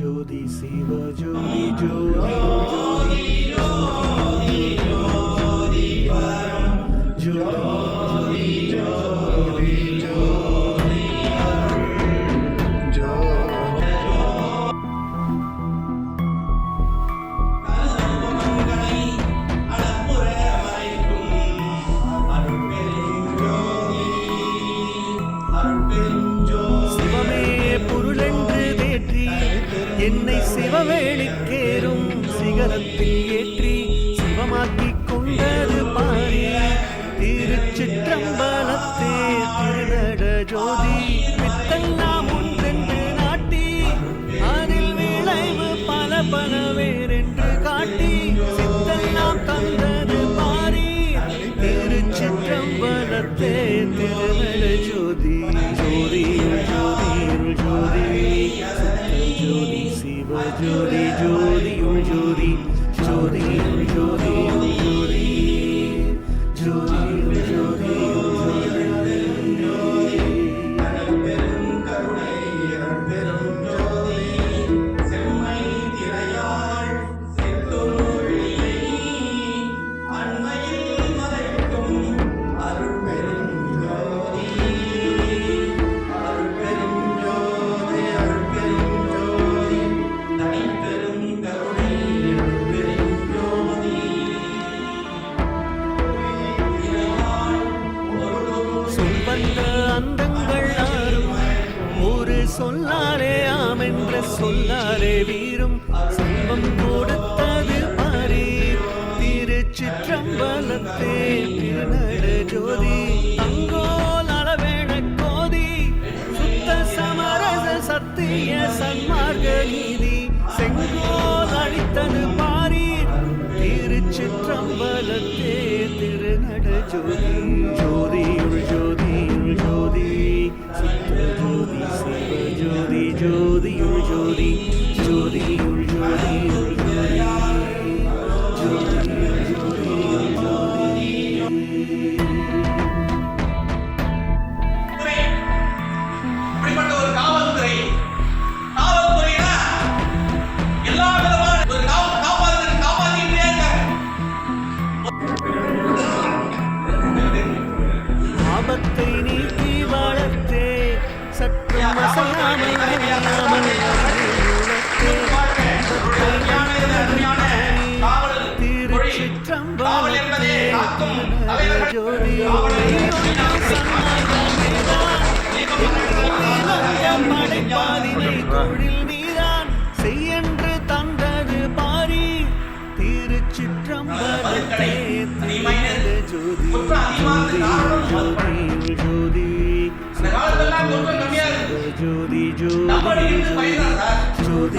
சுத்த ஜோதி சிவ ஜோதி ஜோதியுள் ஜோதி ஜோதி என்னை சிவவேளிக்கேறும் சிகரத்தில் ஏற்றி சிவமாக்கி கொண்டது பாரி. திருச்சிற்றம்பலத்தே திருநட ஜோதி வித்தெல்லாம் ஒன்றென்று நாட்டி அதில் விளைவு பல பல வேறென்று காட்டி சித்தெல்லாம் தந்தது பாரி. திருச்சிற்றம்பலத்தே திரு ஜோதி வந்த அந்தங்கள் ஆறும். ஒரு சொல்லாலே ஆமென்ற என்ற சொல்லாலே வீரும் செல்வம் கொடுத்தது பாரி. திருச்சிற்றம்பலத்தே திருநட ஜோதி. அங்கோல் அளவேண கோதி. சுத்த சமரச சத்திய சன்மார்க நீதி. செங்கோல் அழித்தது பாரி. திருச்சிற்றம்பலத்தே திருநட ஜோதி. ஆபத்தை நீக்கி வளர்த்தே சற்றும் அசையாமல் அழியாமல் ஜோதி படைப்பாதினை தொழில் நீதான் செய்யென்று தந்தது பாரி திருச்சிற்றம்பலத்தே ஜோதி ஜோதி ஜோதி. ஜோதி ஜோதி. ஜோதி. ஜோதி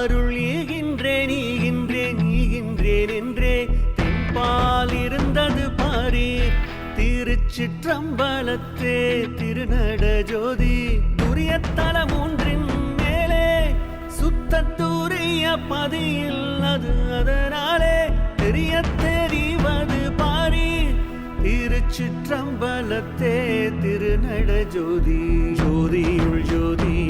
அருள் ஈகின்றேன் ஈகின்றேன் ஈகின்றேன் என்றே தென்பால் இருந்தது பாரி திருச்சிற்றம்பலத்தே திருநட ஜோதி. துரியத்தல ஒன்றின் மேலே சுத்த பதியில் அது அதனாலே. தெரிய தெரிவது பாரி திருச்சிற்றம்பலத்தே திருநட ஜோதி. ஜோதியுள் ஜோதி.